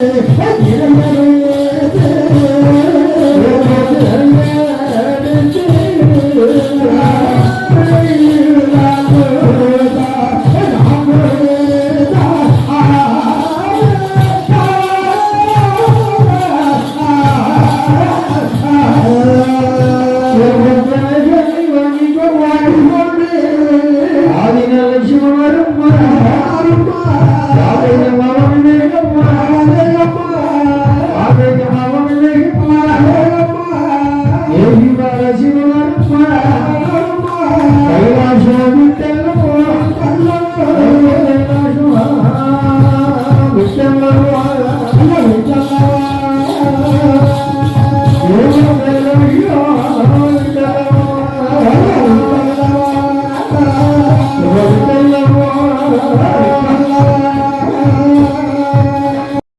benim Oh,